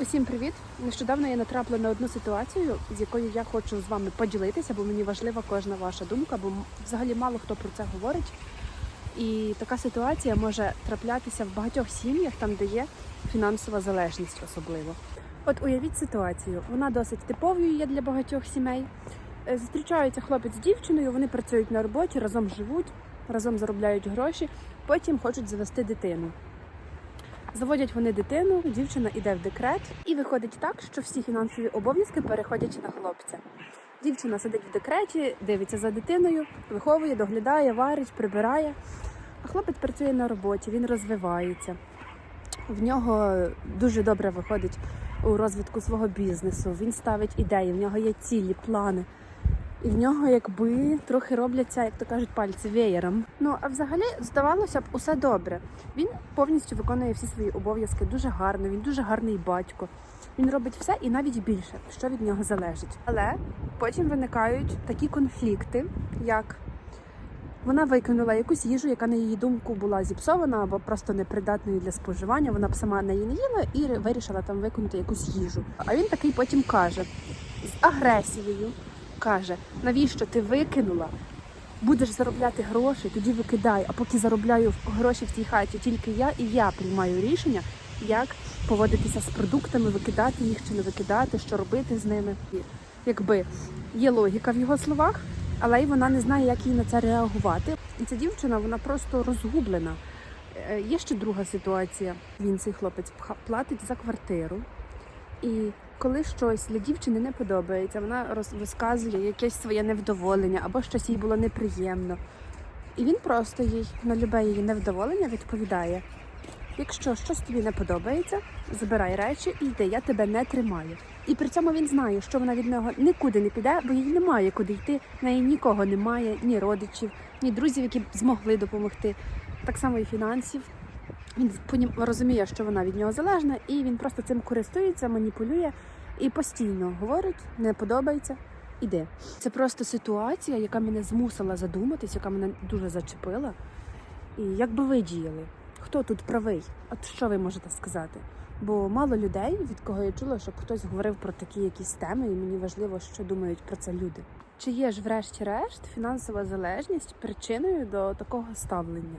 Усім привіт! Нещодавно я натрапила на одну ситуацію, з якою я хочу з вами поділитися, бо мені важлива кожна ваша думка, бо взагалі мало хто про це говорить. І така ситуація може траплятися в багатьох сім'ях, там де є фінансова залежність особливо. От уявіть ситуацію, вона досить типовою є для багатьох сімей. Е, Зустрічаються хлопець з дівчиною, вони працюють на роботі, разом живуть, разом заробляють гроші, потім хочуть завести дитину. Заводять вони дитину, дівчина йде в декрет, і виходить так, що всі фінансові обов'язки переходять на хлопця. Дівчина сидить в декреті, дивиться за дитиною, виховує, доглядає, варить, прибирає. А хлопець працює на роботі, він розвивається. В нього дуже добре виходить у розвитку свого бізнесу. Він ставить ідеї, в нього є цілі, плани. І в нього якби трохи робляться, як то кажуть, пальці веєром. Ну а взагалі здавалося б, усе добре. Він повністю виконує всі свої обов'язки дуже гарно. Він дуже гарний батько. Він робить все і навіть більше, що від нього залежить. Але потім виникають такі конфлікти, як вона викинула якусь їжу, яка на її думку була зіпсована або просто непридатною для споживання. Вона б сама неї не їла і вирішила там викинути якусь їжу. А він такий потім каже з агресією каже: навіщо ти викинула? Будеш заробляти гроші, тоді викидай. А поки заробляю гроші в цій хаті тільки я, і я приймаю рішення, як поводитися з продуктами, викидати їх чи не викидати, що робити з ними. Якби є логіка в його словах, але й вона не знає, як їй на це реагувати. І ця дівчина вона просто розгублена. Е, Є ще друга ситуація. Він цей хлопець платить за квартиру. І коли щось для дівчини не подобається, вона роз- розказує якесь своє невдоволення або щось їй було неприємно. І він просто їй на любе її невдоволення відповідає: якщо щось тобі не подобається, забирай речі і йди, я тебе не тримаю. І при цьому він знає, що вона від нього нікуди не піде, бо їй немає куди йти. В неї нікого немає, ні родичів, ні друзів, які б змогли допомогти. Так само і фінансів. Він розуміє, що вона від нього залежна, і він просто цим користується, маніпулює і постійно говорить, не подобається, іде. Це просто ситуація, яка мене змусила задуматись, яка мене дуже зачепила. І як би ви діяли? Хто тут правий? От що ви можете сказати? Бо мало людей, від кого я чула, щоб хтось говорив про такі якісь теми, і мені важливо, що думають про це люди. Чи є ж, врешті-решт, фінансова залежність причиною до такого ставлення?